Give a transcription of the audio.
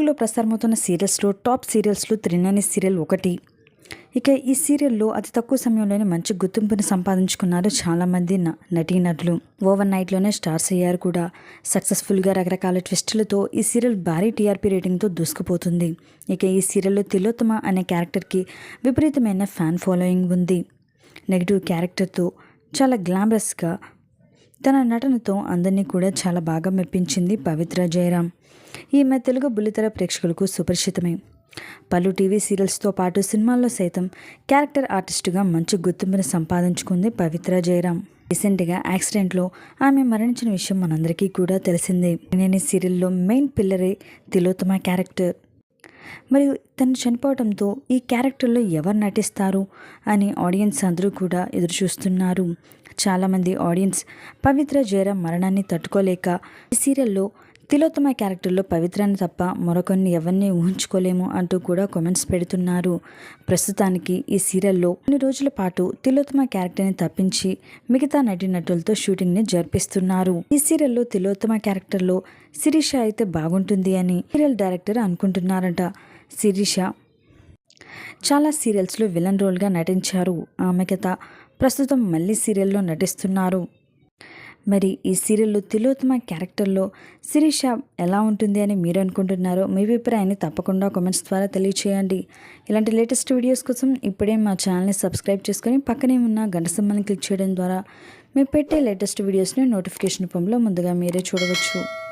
తెలుగులో ప్రసారమవుతున్న సీరియల్స్లో టాప్ సీరియల్స్లో త్రినేని సీరియల్ ఒకటి. ఇక ఈ సీరియల్లో అతి తక్కువ సమయంలోనే మంచి గుర్తింపుని సంపాదించుకున్నారు చాలామంది న- నటీనటులు. ఓవర్ నైట్లోనే స్టార్స్ అయ్యారు కూడా. సక్సెస్ఫుల్గా రకరకాల ట్విస్టులతో ఈ సీరియల్ భారీ టీఆర్పీ రేటింగ్తో దూసుకుపోతుంది. ఇక ఈ సీరియల్లో తిలోత్తమ అనే క్యారెక్టర్కి విపరీతమైన ఫ్యాన్ ఫాలోయింగ్ ఉంది. నెగిటివ్ క్యారెక్టర్తో చాలా గ్లామరస్గా తన నటనతో అందరినీ కూడా చాలా బాగా మెప్పించింది పవిత్ర జయరాం ఈమె తెలుగు బుల్లితెర ప్రేక్షకులకు సుపరిచితమే. పలు టీవీ సీరియల్స్తో పాటు సినిమాల్లో సైతం క్యారెక్టర్ ఆర్టిస్టుగా మంచి గుర్తింపును సంపాదించుకుంది పవిత్ర జయరాం రీసెంట్గా యాక్సిడెంట్లో ఆమె మరణించిన విషయం మనందరికీ కూడా తెలిసిందే. నేను సీరియల్లో మెయిన్ పిల్లరే తిలోత్తమ క్యారెక్టర్. మరియు తను చనిపోవడంతో ఈ క్యారెక్టర్లో ఎవరు నటిస్తారు అని ఆడియన్స్ అందరూ కూడా ఎదురు చూస్తున్నారు చాలామంది ఆడియన్స్ పవిత్ర జయరాం మరణాన్ని తట్టుకోలేక ఈ సీరియల్లో తిలోత్తమ క్యారెక్టర్లో పవిత్రాన్ని తప్ప మరొకరిని ఎవరిని ఊహించుకోలేము అంటూ కూడా కామెంట్స్ పెడుతున్నారు. ప్రస్తుతానికి ఈ సీరియల్లో కొన్ని రోజుల పాటు తిలోత్తమ క్యారెక్టర్ని తప్పించి మిగతా నటీనటులతో షూటింగ్ని జరిపిస్తున్నారు. ఈ సీరియల్లో తిలోత్తమ క్యారెక్టర్లో శిరీష అయితే బాగుంటుంది అని సీరియల్ డైరెక్టర్ అనుకుంటున్నారట. శిరీష చాలా సీరియల్స్లో విలన్ రోల్గా నటించారు. ఆమె కథ ప్రస్తుతం మళ్ళీ సీరియల్లో నటిస్తున్నారు. మరి ఈ సీరియల్లో తిలోత్మ క్యారెక్టర్లో శిరీష ఎలా ఉంటుంది అని మీరు అనుకుంటున్నారో మీ అభిప్రాయాన్ని తప్పకుండా కామెంట్స్ ద్వారా తెలియచేయండి. ఇలాంటి లేటెస్ట్ వీడియోస్ కోసం ఇప్పుడే మా ఛానల్ని సబ్స్క్రైబ్ చేసుకొని పక్కనే ఉన్న గంట క్లిక్ చేయడం ద్వారా మేము పెట్టే లేటెస్ట్ వీడియోస్ని నోటిఫికేషన్ రూపంలో ముందుగా మీరే చూడవచ్చు.